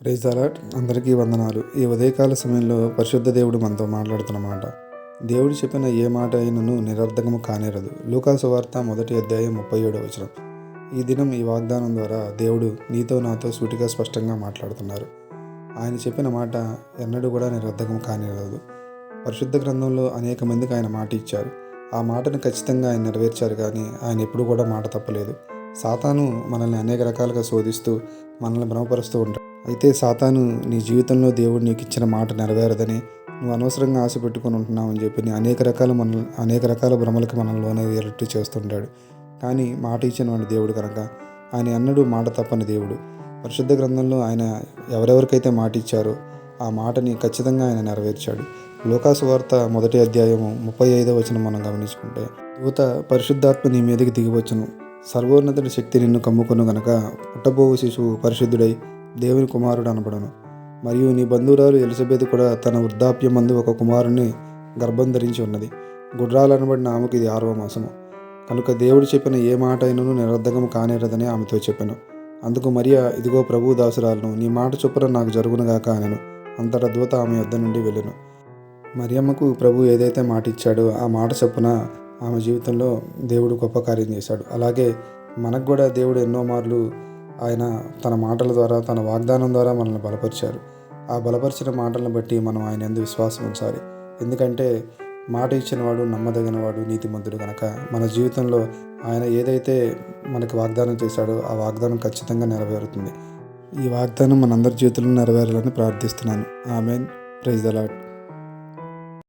Praise allot అందరికీ వందనాలు. ఈ ఉదయకాల సమయంలో పరిశుద్ధ దేవుడు మనతో మాట్లాడుతున్నమాట దేవుడు చెప్పిన ఏ మాట అయినను నిరర్ధకము కానేరదు. లూకాసు వార్త మొదటి అధ్యాయం ముప్పై ఏడవ వచనం. ఈ దినం ఈ వాగ్దానం ద్వారా దేవుడు నీతో నాతో సూటిగా స్పష్టంగా మాట్లాడుతున్నారు. ఆయన చెప్పిన మాట ఎన్నడూ కూడా నిరర్ధకం కానేరదు. పరిశుద్ధ గ్రంథంలో అనేక మందికి ఆయన మాట ఇచ్చారు. ఆ మాటను ఖచ్చితంగా ఆయన నెరవేర్చారు కానీ ఆయన ఎప్పుడు కూడా మాట తప్పలేదు. సాతాను మనల్ని అనేక రకాలుగా శోధిస్తూ మనల్ని భ్రమపరుస్తూ ఉంటాడు. అయితే సాతాను నీ జీవితంలో దేవుడు నీకు ఇచ్చిన మాట నెరవేరదని నువ్వు అనవసరంగా ఆశ పెట్టుకుని ఉంటున్నావు అని చెప్పి నీ అనేక రకాల మన అనేక రకాల భ్రమలకు మనల్లోనే వేరట్టు చేస్తుంటాడు. కానీ మాట ఇచ్చిన వాడి దేవుడు కనుక ఆయన అన్నడు మాట తప్పని దేవుడు. పరిశుద్ధ గ్రంథంలో ఆయన ఎవరెవరికైతే మాట ఇచ్చారో ఆ మాటని ఖచ్చితంగా ఆయన నెరవేర్చాడు. లోకాసు వార్త మొదటి అధ్యాయము ముప్పై ఐదో వచనం మనం గమనించుకుంటే దూత పరిశుద్ధాత్మ నీ మీదకి దిగివచ్చును. సర్వోన్నతుడి శక్తి నిన్ను కమ్ముకును గనక పుట్టబోవు శిశువు పరిశుద్ధుడై దేవుని కుమారుడు అనబడను. మరియు నీ బంధువురాలు ఎలిజబెత్ కూడా తన వృద్ధాప్యం మందు ఒక కుమారుని గర్భం ధరించి ఉన్నది. గుడ్రాలు అనబడిన ఆమెకు ఇది ఆరవ మాసము. కనుక దేవుడు చెప్పిన ఏ మాట అయినను నిరర్ధకం కానేరదని ఆమెతో చెప్పాను. అందుకు మరియా ఇదిగో ప్రభు దాసురాలను నీ మాట చొప్పున నాకు జరుగునుగాక అనను. అంతటా దూత ఆమె యొద్ద నుండి వెళ్ళను. మరియమ్మకు ప్రభు ఏదైతే మాట ఇచ్చాడో ఆ మాట చొప్పున ఆమె జీవితంలో దేవుడు గొప్ప కార్యం చేశాడు. అలాగే మనకు కూడా దేవుడు ఎన్నో మార్లు ఆయన తన మాటల ద్వారా తన వాగ్దానం ద్వారా మనల్ని బలపరిచారు. ఆ బలపరిచిన మాటలను బట్టి మనం ఆయన ఎందుకు విశ్వాసం ఉంచాలి. ఎందుకంటే మాట ఇచ్చినవాడు నమ్మదగినవాడు నీతిమంతుడు కనుక మన జీవితంలో ఆయన ఏదైతే మనకి వాగ్దానం చేశాడో ఆ వాగ్దానం ఖచ్చితంగా నెరవేరుతుంది. ఈ వాగ్దానం మనందరి జీవితంలో నెరవేరాలని ప్రార్థిస్తున్నాను. ఆమెన్. Praise the